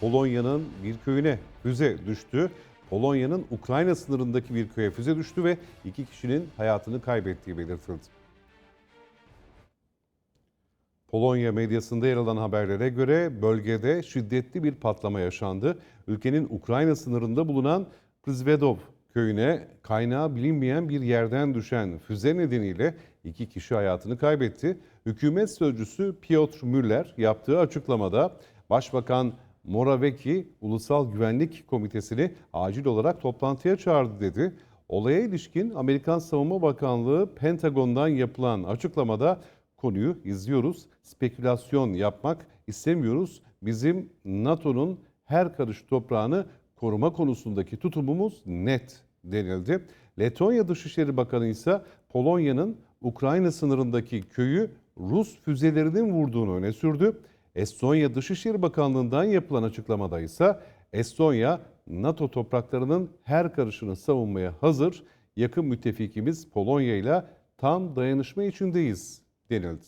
Polonya'nın bir köyüne füze düştü. Polonya'nın Ukrayna sınırındaki bir köye füze düştü ve iki kişinin hayatını kaybettiği belirtildi. Polonya medyasında yer alan haberlere göre bölgede şiddetli bir patlama yaşandı. Ülkenin Ukrayna sınırında bulunan Prizvedov köyüne kaynağı bilinmeyen bir yerden düşen füze nedeniyle iki kişi hayatını kaybetti. Hükümet sözcüsü Piotr Müller yaptığı açıklamada Başbakan Morawiecki Ulusal Güvenlik Komitesi'ni acil olarak toplantıya çağırdı dedi. Olaya ilişkin Amerikan Savunma Bakanlığı Pentagon'dan yapılan açıklamada konuyu izliyoruz. Spekülasyon yapmak istemiyoruz. Bizim NATO'nun her karış toprağını koruma konusundaki tutumumuz net denildi. Letonya Dışişleri Bakanı ise Polonya'nın Ukrayna sınırındaki köyü Rus füzelerinin vurduğunu öne sürdü. Estonya Dışişleri Bakanlığı'ndan yapılan açıklamada ise Estonya NATO topraklarının her karışını savunmaya hazır. Yakın müttefikimiz Polonya ile tam dayanışma içindeyiz denildi.